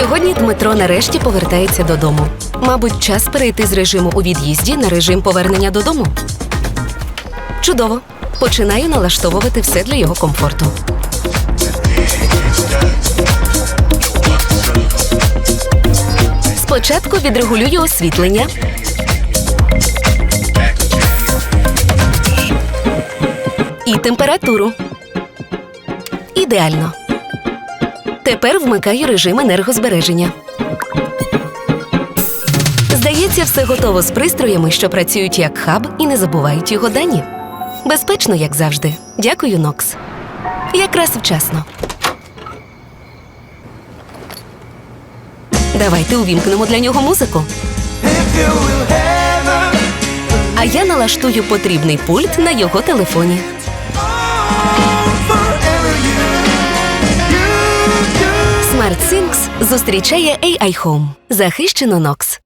Сьогодні Дмитро нарешті повертається додому. Мабуть, час перейти з режиму у від'їзді на режим повернення додому. Чудово. Починаю налаштовувати все для його комфорту. Спочатку відрегулюю освітлення. І температуру. Ідеально. Тепер вмикаю режим енергозбереження. Здається, все готово з пристроями, що працюють як хаб і не забувають його дані. Безпечно, як завжди. Дякую, Нокс. Якраз вчасно. Давайте увімкнемо для нього музику. А я налаштую потрібний пульт на його телефоні. SmartSyncs зустрічає AI Home. Захищено Нокс.